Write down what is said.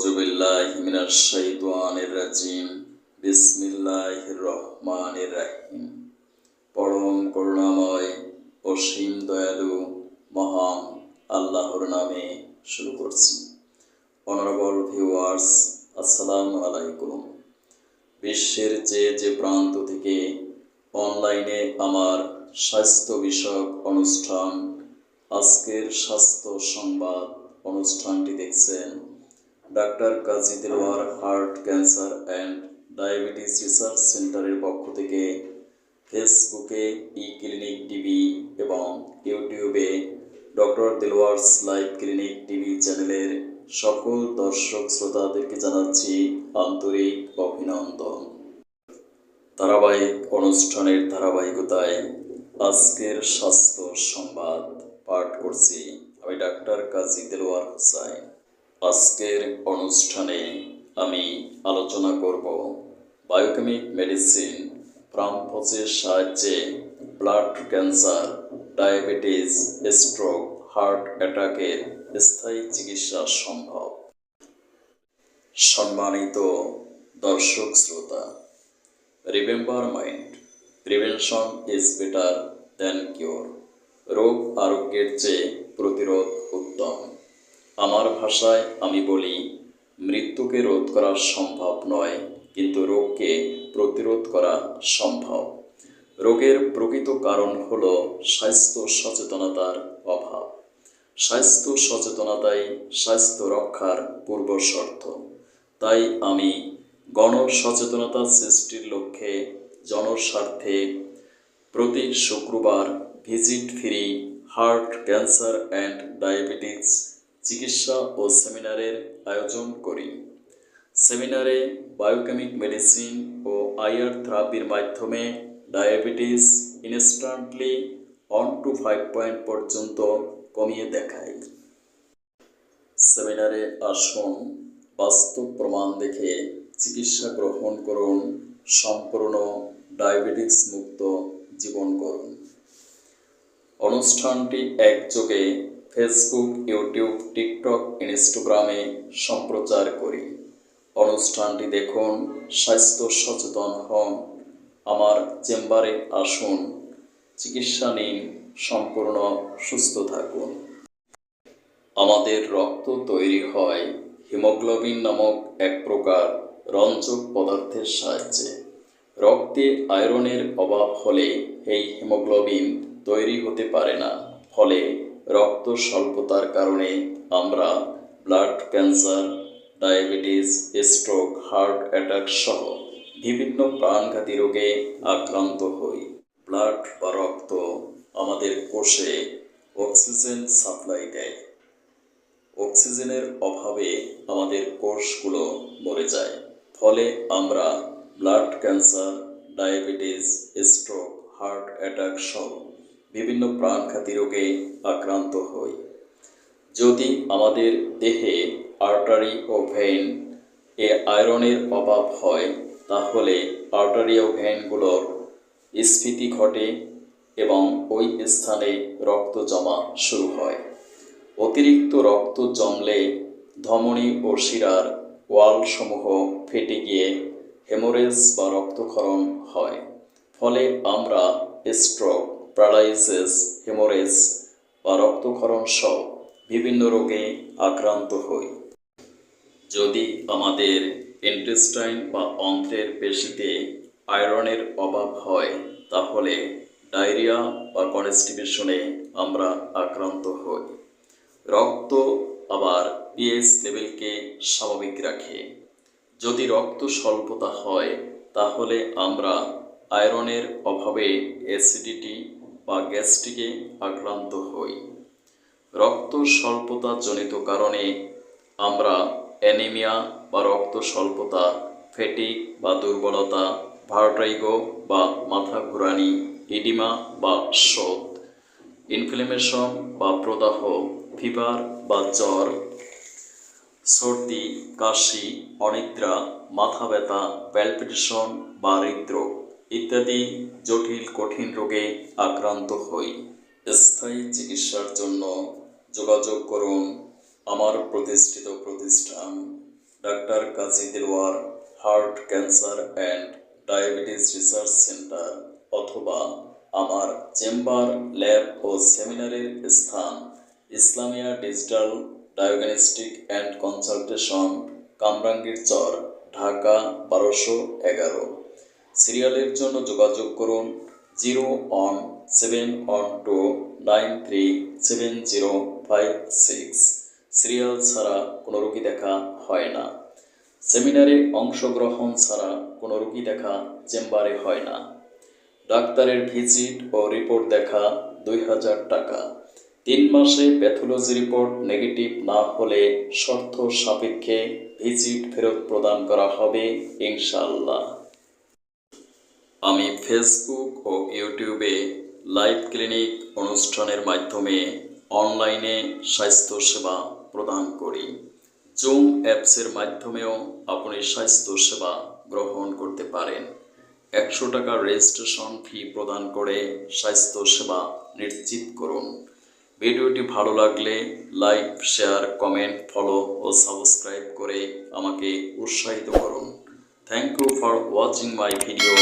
أعوذ بالله من الشيطان الرجيم بسم الله الرحمن الرحيم পরম করুণাময় অসীম দয়ালু মহান আল্লাহর নামে শুরু করছি অনারেবল ভিউয়ার্স আসসালামু আলাইকুম বিশ্বের যে যে প্রান্ত থেকে অনলাইনে আমার স্বাস্থ্য বিষয়ক অনুষ্ঠান আজকের স্বাস্থ্য সংবাদ অনুষ্ঠানটি দেখছেন doctor Kazi Delwar heart cancer and diabetes research সেন্টারের পক্ষ থেকে ফেসবুকে ই ক্লিনিক টিভি এবং ইউটিউবে doctor Delwar's live clinic TV চ্যানেলের সকল দর্শক শ্রোতাদেরকে জানাচ্ছি আন্তরিক অভিনন্দন। ধারাবাহিক অনুষ্ঠানের ধারাবাহিকতায় আজকের স্বাস্থ্য সংবাদ পাঠ করছি আমি ডাক্তার কাজী দেলোয়ার হোসাইন। আজকের অনুষ্ঠানে আমি আলোচনা করব বায়োকেমিক মেডিসিন প্রাম্পসের সাহায্যে blood cancer, diabetes, stroke, heart অ্যাটাকের স্থায়ী চিকিৎসা সম্ভব। সম্মানিত দর্শক শ্রোতা, remember mind, prevention is better than cure. রোগ আরোগ্যের চেয়ে প্রতিরোধ উত্তম। আমার ভাষায় আমি বলি, মৃত্যুকে রোধ করা সম্ভব নয়, কিন্তু রোগকে প্রতিরোধ করা সম্ভব। রোগের প্রকৃত কারণ হল স্বাস্থ্য সচেতনতার অভাব। স্বাস্থ্য সচেতনতাই স্বাস্থ্য রক্ষার পূর্ব শর্ত। তাই আমি গণ সচেতনতা সৃষ্টির লক্ষ্যে জনস্বার্থে প্রতি শুক্রবার visit free heart cancer and diabetes চিকিৎসা ও সেমিনারের আয়োজন করি। সেমিনারে বায়োকেমিক মেডিসিন ও আইআর থেরাপির মাধ্যমে diabetes instantly one two five point পর্যন্ত কমিয়ে দেখায় সেমিনারে আসুন, বাস্তব প্রমাণ দেখে চিকিৎসা গ্রহণ করুন, সম্পূর্ণ ডায়াবেটিস মুক্ত জীবন করুন। অনুষ্ঠানটি একযোগে ফেসবুক ইউটিউব টিকটক ইনস্টাগ্রামে সম্প্রচার করি। অনুষ্ঠানটি দেখুন, স্বাস্থ্য সচেতন হন, আমার চেম্বারে আসুন, চিকিৎসা নিন, সম্পূর্ণ সুস্থ থাকুন। আমাদের রক্ত তৈরি হয় হিমোগ্লোবিন নামক এক প্রকার রঞ্জক পদার্থের সাহায্যে। রক্তে আয়রনের অভাব হলে এই হিমোগ্লোবিন তৈরি হতে পারে না, ফলে রক্ত স্বল্পতার কারণে আমরা blood cancer, diabetes, stroke, heart attack সহ বিভিন্ন প্রাণঘাতী রোগে আক্রান্ত হই। ব্লাড বা রক্ত আমাদের কোষে অক্সিজেন সাপ্লাই দেয়। অক্সিজেনের অভাবে আমাদের কোষগুলো মরে যায়। ফলে আমরা blood cancer, diabetes, stroke, heart attack সহ বিভিন্ন প্রাণঘাতী রোগে আক্রান্ত হই। যদি আমাদের দেহে আর্টারি ও ভেইন এ আয়রনের অভাব হয়, তাহলে আর্টারি ও ভেইনগুলোর স্ফীতি ঘটে এবং ওই স্থানে রক্ত জমা শুরু হয়। অতিরিক্ত রক্ত জমলে ধমনী ও শিরার ওয়ালসমূহ ফেটে গিয়ে হেমোরেজ বা রক্তক্ষরণ হয়। ফলে আমরা স্ট্রোক প্যারালাইসিস হেমোরেজ বা রক্তক্ষরণ সহ বিভিন্ন রোগে আক্রান্ত হই। যদি আমাদের ইন্টেস্টাইন বা অন্ত্রের পেশিতে আয়রনের অভাব হয়, তাহলে ডায়রিয়া বা কনস্টিপেশনে আমরা আক্রান্ত হই। রক্ত আবার পিএইচ লেভেলকে স্বাভাবিক রাখে। যদি রক্ত স্বল্পতা হয়, তাহলে আমরা আয়রনের অভাবে অ্যাসিডিটি বা গ্যাস্ট্রিকে আক্রান্ত হই। রক্ত স্বল্পতা জনিত কারণে আমরা অ্যানিমিয়া বা রক্ত স্বল্পতা ফেটিক বা দুর্বলতা ভার্টাইগো বা মাথা ঘুরানি ইডিমা বা শোধ ইনফ্লেমেশন বা প্রদাহ, ফিভার বা জ্বর, সর্দি, কাশি, অনিদ্রা, মাথা ব্যথা, প্যালপিটেশন বা হৃদরোগ। ইত্যাদি জটিল, কঠিন রোগে আক্রান্ত হই। স্থায়ী চিকিৎসার জন্য যোগাযোগ করুন আমার প্রতিষ্ঠিত প্রতিষ্ঠান, doctor Kazi Dilwar heart cancer and diabetes research centre অথবা আমার চেম্বার, ল্যাব ও সেমিনারের স্থান, Islamia digital diagnostic and consultation Kamrangir Char Dhaka বারোশো এগারো। সিরিয়ালের জন্য যোগাযোগ করুন zero one seven one two nine three seven zero five six. Serial ছাড়া কোনো রোগী দেখা হয় না। সেমিনারে অংশগ্রহণ ছাড়া কোনো রোগী দেখা চেম্বারে হয় না। ডাক্তারের ভিজিট ও রিপোর্ট দেখা দুই হাজার টাকা। তিন মাসে প্যাথোলজি রিপোর্ট নেগেটিভ না হলে শর্ত সাপেক্ষে ভিজিট ফেরত প্রদান করা হবে ইনশাল্লাহ আমি ফেসবুক ও ইউটিউবে লাইভ ক্লিনিক অনুষ্ঠানের মাধ্যমে অনলাইনে স্বাস্থ্যসেবা প্রদান করি। জুম অ্যাপসের মাধ্যমেও আপনি স্বাস্থ্যসেবা গ্রহণ করতে পারেন। একশো টাকা রেজিস্ট্রেশন ফি প্রদান করে স্বাস্থ্যসেবা নিশ্চিত করুন। ভিডিওটি ভালো লাগলে লাইক শেয়ার কমেন্ট ফলো ও সাবস্ক্রাইব করে আমাকে উৎসাহিত করুন। Thank you for watching my video